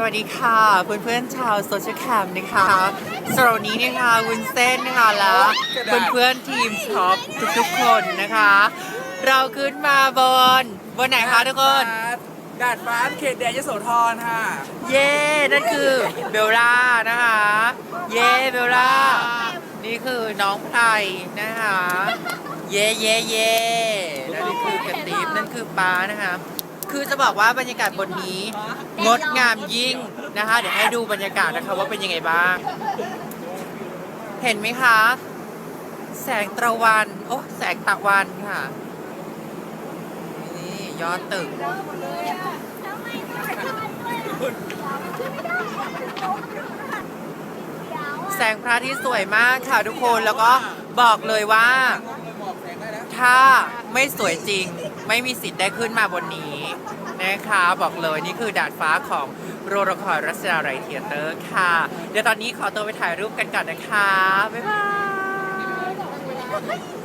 สวัสดีค่ะ เพื่อนๆชาวโซเชียลแคมนะคะสำหรับวันนี้นะคะวุ้นเส้นนะคะและเพื่อนๆทีมท็อปทุกๆคนนะคะ เราขึ้นมาบนบนไหนคะทุกคนดาดฟ้าเขตแดนยโสธรค่ะ เย่นั่นคือเบลล่านะคะ เย่เบลล่า นี่คือน้องไพรนะคะ เย่เย่เย่แล้วนี่คือกระติบนั่นคือป้านะคะ คือจะบอกว่าบรรยากาศบนนี้ งดงามยิ่งนะคะ เดี๋ยวให้ดูบรรยากาศนะคะว่าเป็นยังไงบ้าง เห็นไหมคะ แสงตะวัน โอ้แสงตะวันค่ะ นี่ยอดตึก แสงพระอาทิตย์สวยมากค่ะทุกคนแล้วก็บอกเลยว่า ถ้าไม่สวยจริง ไม่มีสิทธิ์ได้ขึ้นมาบนนี้นะคะบอกเลยนี่คือดาดฟ้าของโรงละครรัสดาไรเทียเตอร์ค่ะ เดี๋ยวตอนนี้ขอตัวไปถ่ายรูปกันก่อนนะคะ บ๊ายบาย